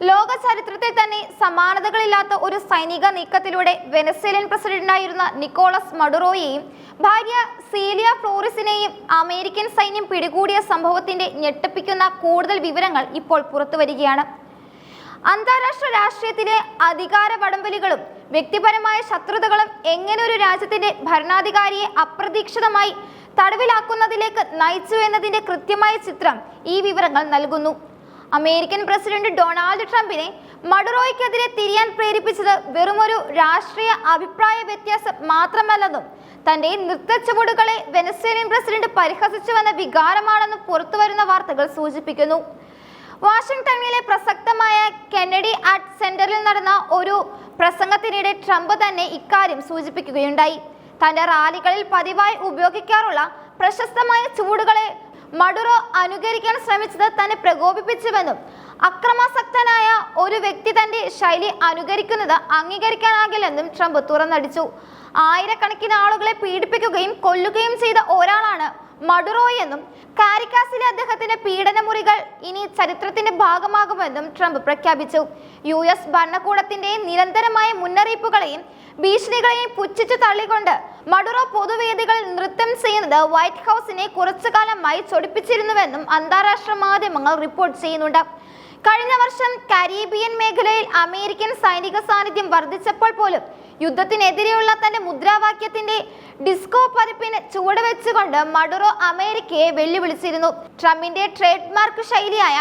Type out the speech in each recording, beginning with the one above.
ലോക ചരിത്രത്തിൽ തന്നെ സമാനതകളില്ലാത്ത ഒരു സൈനിക നീക്കത്തിലൂടെ വെനസ്വേലൻ പ്രസിഡന്റായിരുന്ന നിക്കോളസ് മഡുറോയെയും ഭാര്യ സീലിയ ഫ്ലോറിസിനെയും അമേരിക്കൻ സൈന്യം പിടികൂടിയ സംഭവത്തിന്റെ ഞെട്ടിപ്പിക്കുന്ന കൂടുതൽ വിവരങ്ങൾ ഇപ്പോൾ പുറത്തുവരികയാണ് അന്താരാഷ്ട്ര രാഷ്ട്രീയത്തിലെ അധികാര വടംവലികളും വ്യക്തിപരമായ ശത്രുതകളും എങ്ങനെ ഒരു രാജ്യത്തിന്റെ ഭരണാധികാരിയെ അപ്രതീക്ഷിതമായി തടവിലാക്കുന്നതിലേക്ക് നയിച്ചു എന്നതിന്റെ കൃത്യമായ ചിത്രം ഈ വിവരങ്ങൾ നൽകുന്നു. അമേരിക്കൻ പ്രസിഡന്റ് ഡൊണാൾഡ് ട്രംപിനെ മഡുറോയ്ക്കെതിരെ തിരിയാൻ പ്രേരിപ്പിച്ചത് വെറുമൊരു രാഷ്ട്രീയ അഭിപ്രായ വ്യത്യാസം മാത്രമല്ലെന്നും തന്റെ നൃത്തച്ചുവടുകളെ വെനസ്വേലിയൻ പ്രസിഡന്റ് പരിഹസിച്ചുവെന്ന വികാരമാണെന്നും പുറത്തുവരുന്ന വാർത്തകൾ സൂചിപ്പിക്കുന്നു. വാഷിംഗ്ടണിലെ പ്രസക്തമായ കെന്നഡി ആർട്ട് സെന്ററിൽ നടന്ന ഒരു പ്രസംഗത്തിനിടെ ട്രംപ് തന്നെ ഇക്കാര്യം സൂചിപ്പിക്കുകയുണ്ടായി. തന്റെ റാലികളിൽ പതിവായി ഉപയോഗിക്കാറുള്ള പ്രശസ്തമായ ചൂടുകളെ മഡുറോ അനുകരിക്കാൻ ശ്രമിച്ചത് തന്നെ പ്രകോപിപ്പിച്ചുവെന്നും അക്രമാസക്തനായ ഒരു വ്യക്തി തന്റെ ശൈലി അനുകരിക്കുന്നത് അംഗീകരിക്കാനാകില്ലെന്നും ട്രംപ് തുറന്നടിച്ചു. ആയിരക്കണക്കിന് ആളുകളെ പീഡിപ്പിക്കുകയും കൊല്ലുകയും ചെയ്ത ഒരാളാണ് മഡുറോ എന്നും കാരിക്കാസിലെ അദ്ദേഹത്തിന്റെ പീഡനമുറികൾ ഇനി ചരിത്രത്തിന്റെ ഭാഗമാകുമെന്നും ട്രംപ് പ്രഖ്യാപിച്ചു. യു എസ് ഭരണകൂടത്തിന്റെ നിരന്തരമായ മുന്നറിയിപ്പുകളെയും ഭീഷണികളെയും പുച്ഛിച്ചു തള്ളിക്കൊണ്ട് മഡുറോ പൊതുവേദികളിൽ നൃത്തം ചെയ്യുന്നത് വൈറ്റ് ഹൗസിനെ കുറച്ചു കാലമായി ചൊടിപ്പിച്ചിരുന്നുവെന്നും അന്താരാഷ്ട്ര മാധ്യമങ്ങൾ റിപ്പോർട്ട് ചെയ്യുന്നുണ്ട്. കഴിഞ്ഞ വർഷം കരീബിയൻ മേഖലയിൽ അമേരിക്കൻ സൈനിക സാന്നിധ്യം വർദ്ധിച്ചപ്പോൾ പോലും യുദ്ധത്തിനെതിരെയുള്ള തന്റെ മുദ്രാവാക്യത്തിന്റെ ഡിസ്കോ പതിപ്പിന് ചുവട് വെച്ചുകൊണ്ട് മഡുറോ അമേരിക്കയെ വെല്ലുവിളിച്ചിരുന്നു. ട്രംപിന്റെ ട്രേഡ് മാർക്ക് ശൈലിയായ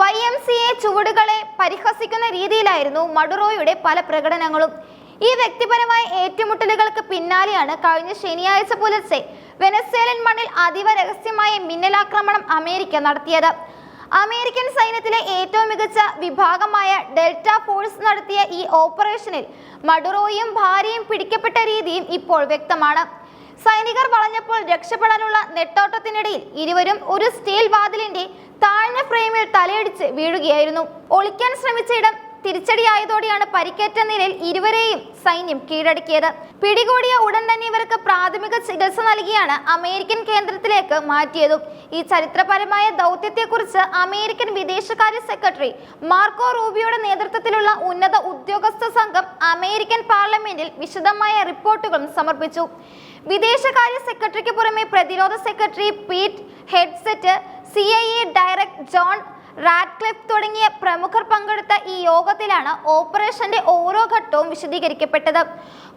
വൈ എം സി എ ചുവടുകളെ പരിഹസിക്കുന്ന രീതിയിലായിരുന്നു മഡുറോയുടെ പല പ്രകടനങ്ങളും. ഈ വ്യക്തിപരമായ ഏറ്റുമുട്ടലുകൾക്ക് പിന്നാലെയാണ് കഴിഞ്ഞ ശനിയാഴ്ച പുലർച്ചെ വെനസ്വേലൻ മണ്ണിൽ അതീവ രഹസ്യമായ മിന്നലാക്രമണം അമേരിക്ക നടത്തിയത്. അമേരിക്കൻ സൈന്യത്തിലെ ഏറ്റവും മികച്ച വിഭാഗമായ ഡെൽറ്റ ഫോഴ്സ് നടത്തിയ ഈ ഓപ്പറേഷനിൽ മഡുറോയും ഭാര്യയും പിടിക്കപ്പെട്ട രീതിയും ഇപ്പോൾ വ്യക്തമാണ്. സൈനികർ വളഞ്ഞപ്പോൾ രക്ഷപ്പെടാനുള്ള നെട്ടോട്ടത്തിനിടയിൽ ഇരുവരും ഒരു സ്റ്റീൽ വാതിലിന്റെ താഴ്ന്ന ഫ്രെയിമിൽ തലയടിച്ച് വീഴുകയായിരുന്നു. ഒളിക്കാൻ ശ്രമിച്ച ഇടം തിരിച്ചടിയായതോടെയാണ് പരിക്കേറ്റ നിലയിൽ ഇരുവരെയും സൈന്യം കീഴടക്കിയത്. പിടികൂടിയ ഉടൻ തന്നെ ഇവർക്ക് പ്രാഥമിക ചികിത്സ നൽകിയാണ് അമേരിക്കൻ കേന്ദ്രത്തിലേക്ക് മാറ്റിയതും. ഈ ചരിത്രപരമായ ദൗത്യത്തെക്കുറിച്ച് അമേരിക്കൻ വിദേശകാര്യ സെക്രട്ടറി മാർക്കോ റൂബിയോയുടെ നേതൃത്വത്തിലുള്ള ഉന്നത ഉദ്യോഗസ്ഥ സംഘം അമേരിക്കൻ പാർലമെന്റിൽ വിശദമായ റിപ്പോർട്ടുകളും സമർപ്പിച്ചു. വിദേശകാര്യ സെക്രട്ടറിക്ക് പുറമെ പ്രതിരോധ secretary Pete Hegseth C I A director John Ratcliffe തുടങ്ങിയ പ്രമുഖർ പങ്കെടുത്ത ഈ യോഗത്തിലാണ് ഓപ്പറേഷന്റെ ഓരോ ഘട്ടവും വിശദീകരിക്കപ്പെട്ടത്.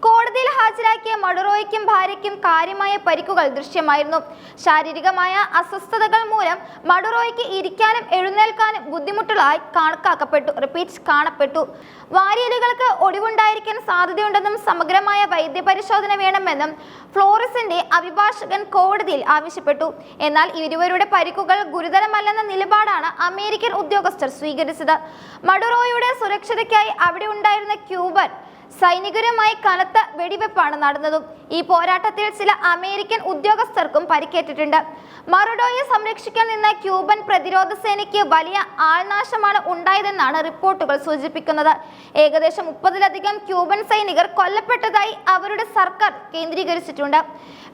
കോടതിയിൽ ഹാജരാക്കിയ മഡുറോയ്ക്കും ഭാര്യയ്ക്കും കാര്യമായ പരിക്കുകൾ ദൃശ്യമായിരുന്നു. ശാരീരികമായ അസ്വസ്ഥതകൾ മൂലം മഡുറോയ്ക്ക് ഇരിക്കാനും എഴുന്നേൽക്കാനും ബുദ്ധിമുട്ടുകളായി കണക്കാക്കപ്പെട്ടു റിപ്പീറ്റ് കാണപ്പെട്ടു. വാരിയലുകൾക്ക് ഒടിവുണ്ടായിരിക്കാൻ സാധ്യതയുണ്ടെന്നും സമഗ്രമായ വൈദ്യപരിശോധന വേണമെന്നും ഫ്ലോറിസിന്റെ അഭിഭാഷകൻ കോടതിയിൽ ആവശ്യപ്പെട്ടു. എന്നാൽ ഇരുവരുടെ പരിക്കുകൾ ഗുരുതരമല്ലെന്ന നിലപാടാണ് അമേരിക്കൻ ഉദ്യോഗസ്ഥർ സ്വീകരിച്ചത്. മഡുറോയുടെ സുരക്ഷതയ്ക്കായി അവിടെ ഉണ്ടായിരുന്ന ക്യൂബൻ സൈനികരുമായി കനത്ത വെടിവെപ്പാണ് നടന്നതും. ഈ പോരാട്ടത്തിൽ ചില അമേരിക്കൻ ഉദ്യോഗസ്ഥർക്കും പരിക്കേറ്റിട്ടുണ്ട്. മറുഡോയെ സംരക്ഷിക്കാൻ നിന്ന ക്യൂബൻ പ്രതിരോധ സേനയ്ക്ക് വലിയ ആൾനാശമാണ് ഉണ്ടായതെന്നാണ് റിപ്പോർട്ടുകൾ സൂചിപ്പിക്കുന്നത്. ഏകദേശം മുപ്പതിലധികം ക്യൂബൻ സൈനികർ കൊല്ലപ്പെട്ടതായി അവരുടെ സർക്കാർ കേന്ദ്രീകരിച്ചിട്ടുണ്ട്.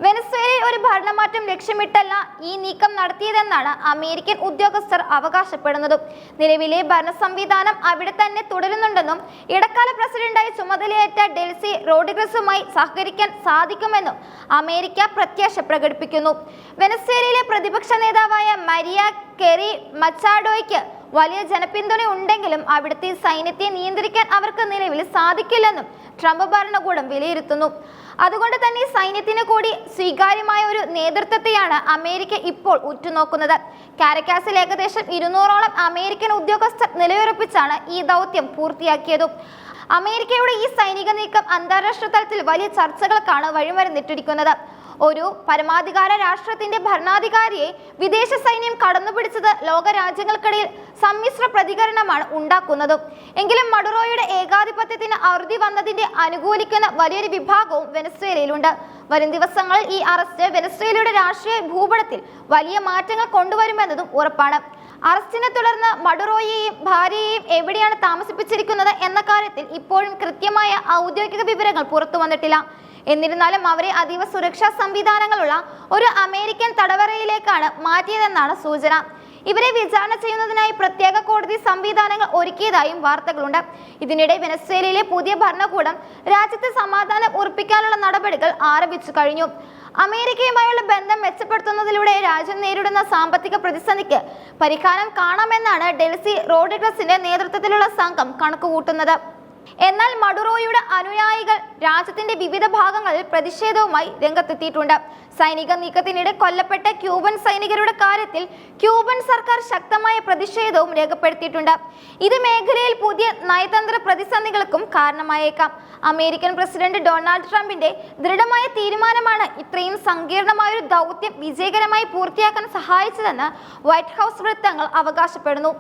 വെനസ്വേലയിൽ ഒരു ഭരണമാറ്റം ലക്ഷ്യമിട്ടല്ല ഈ നീക്കം നടത്തിയതെന്നാണ് അമേരിക്കൻ ഉദ്യോഗസ്ഥർ അവകാശപ്പെടുന്നതും. നിലവിലെ ഭരണ സംവിധാനം അവിടെ തന്നെ തുടരുന്നുണ്ടെന്നും ഇടക്കാല പ്രസിഡന്റായി ചുമതലയേറ്റ ഡെൽസി റോഡ്രിഗസുമായി സഹകരിക്കാൻ സാധിക്കുമെന്നും അമേരിക്ക പ്രത്യാശ പ്രകടിപ്പിക്കുന്നു. വെനസ്വേലയിലെ പ്രതിപക്ഷ നേതാവായ മരിയ കെറി മച്ചാഡോയ്ക്ക് വലിയ ജനപിന്തുണ ഉണ്ടെങ്കിലും അവിടുത്തെ സൈന്യത്തെ നിയന്ത്രിക്കാൻ അവർക്ക് നിലവിൽ സാധിക്കില്ലെന്നും ട്രംപ് ഭരണകൂടം വിലയിരുത്തുന്നു. അതുകൊണ്ട് തന്നെ സൈന്യത്തിന് കൂടി സ്വീകാര്യമായ ഒരു നേതൃത്വത്തെയാണ് അമേരിക്ക ഇപ്പോൾ ഉറ്റുനോക്കുന്നത്. കാരക്കാസിൽ ഏകദേശം ഇരുന്നൂറോളം അമേരിക്കൻ ഉദ്യോഗസ്ഥർ നിലയുറപ്പിച്ചാണ് ഈ ദൗത്യം പൂർത്തിയാക്കിയതും. അമേരിക്കയുടെ ഈ സൈനിക നീക്കം അന്താരാഷ്ട്ര തലത്തിൽ വലിയ ചർച്ചകൾക്കാണ് വഴിമരുന്നിട്ടിരിക്കുന്നത്. ഒരു പരമാധികാര രാഷ്ട്രത്തിന്റെ ഭരണാധികാരിയെ വിദേശ സൈന്യം കടന്നുപിടിച്ചത് ലോക രാജ്യങ്ങൾക്കിടയിൽ സമ്മിശ്ര പ്രതികരണമാണ് ഉണ്ടാക്കുന്നതും. എങ്കിലും മഡുറോയുടെ ഏകാധിപത്യത്തിന് അറുതി വന്നതിന്റെ അനുകൂലിക്കുന്ന വലിയൊരു വിഭാഗവും വെനസ്വേലയിലുണ്ട്. വരും ദിവസങ്ങളിൽ ഈ അറസ്റ്റ് വെനസ്വേലയുടെ രാഷ്ട്രീയ ഭൂപടത്തിൽ വലിയ മാറ്റങ്ങൾ കൊണ്ടുവരുമെന്നതും ഉറപ്പാണ്. അറസ്റ്റിനെ തുടർന്ന് മഡുറോയെയും ഭാര്യയെയും എവിടെയാണ് താമസിപ്പിച്ചിരിക്കുന്നത് എന്ന കാര്യത്തിൽ ഇപ്പോഴും കൃത്യമായ ഔദ്യോഗിക വിവരങ്ങൾ പുറത്തു വന്നിട്ടില്ല. എന്നിരുന്നാലും അവരെ അതീവ സുരക്ഷാ സംവിധാനങ്ങളുള്ള ഒരു അമേരിക്കൻ തടവറയിലേക്കാണ് മാറ്റിയതെന്നാണ് സൂചന. ഇവരെ വിചാരണ ചെയ്യുന്നതിനായി പ്രത്യേക കോടതി സംവിധാനങ്ങൾ ഒരുക്കിയതായും വാർത്തകളുണ്ട്. ഇതിനിടെ വെനസ്വേലയിലെ പുതിയ ഭരണകൂടം രാജ്യത്തെ സമാധാനം ഉറപ്പിക്കാനുള്ള നടപടികൾ ആരംഭിച്ചു കഴിഞ്ഞു. അമേരിക്കയുമായുള്ള ബന്ധം മെച്ചപ്പെടുത്തുന്നതിലൂടെ രാജ്യം നേരിടുന്ന സാമ്പത്തിക പ്രതിസന്ധിക്ക് പരിഹാരം കാണാമെന്നാണ് ഡെൽസി റോഡ്രിഗസിന്റെ നേതൃത്വത്തിലുള്ള സംഘം കണക്കുകൂട്ടുന്നത്. എന്നാൽ മഡുറോയുടെ അനുയായികൾ രാജ്യത്തിന്റെ വിവിധ ഭാഗങ്ങളിൽ പ്രതിഷേധവുമായി രംഗത്തെത്തിയിട്ടുണ്ട്. സൈനിക നീക്കത്തിനിടെ കൊല്ലപ്പെട്ട ക്യൂബൻ സൈനികരുടെ കാര്യത്തിൽ ക്യൂബൻ സർക്കാർ ശക്തമായ പ്രതിഷേധവും രേഖപ്പെടുത്തിയിട്ടുണ്ട്. ഇത് മേഖലയിൽ പുതിയ നയതന്ത്ര പ്രതിസന്ധികൾക്കും കാരണമായേക്കാം. അമേരിക്കൻ പ്രസിഡന്റ് ഡൊണാൾഡ് ട്രംപിന്റെ ദൃഢമായ തീരുമാനമാണ് ഇത്രയും സങ്കീർണമായ ഒരു ദൗത്യം വിജയകരമായി പൂർത്തിയാക്കാൻ സഹായിച്ചതെന്ന് വൈറ്റ് ഹൗസ് വൃത്തങ്ങൾ അവകാശപ്പെടുന്നു.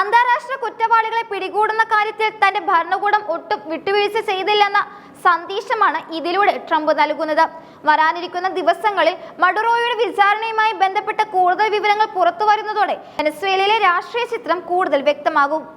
അന്താരാഷ്ട്ര കുറ്റവാളികളെ പിടികൂടുന്ന കാര്യത്തിൽ തന്റെ ഭരണകൂടം ഒട്ടും വിട്ടുവീഴ്ച ചെയ്തില്ലെന്ന സന്ദേശമാണ് ഇതിലൂടെ ട്രംപ് നൽകുന്നത്. വരാനിരിക്കുന്ന ദിവസങ്ങളിൽ മഡുറോയുടെ വിചാരണയുമായി ബന്ധപ്പെട്ട കൂടുതൽ വിവരങ്ങൾ പുറത്തു വരുന്നതോടെ വെനസ്വേലയിലെ രാഷ്ട്രീയ ചിത്രം കൂടുതൽ വ്യക്തമാകും.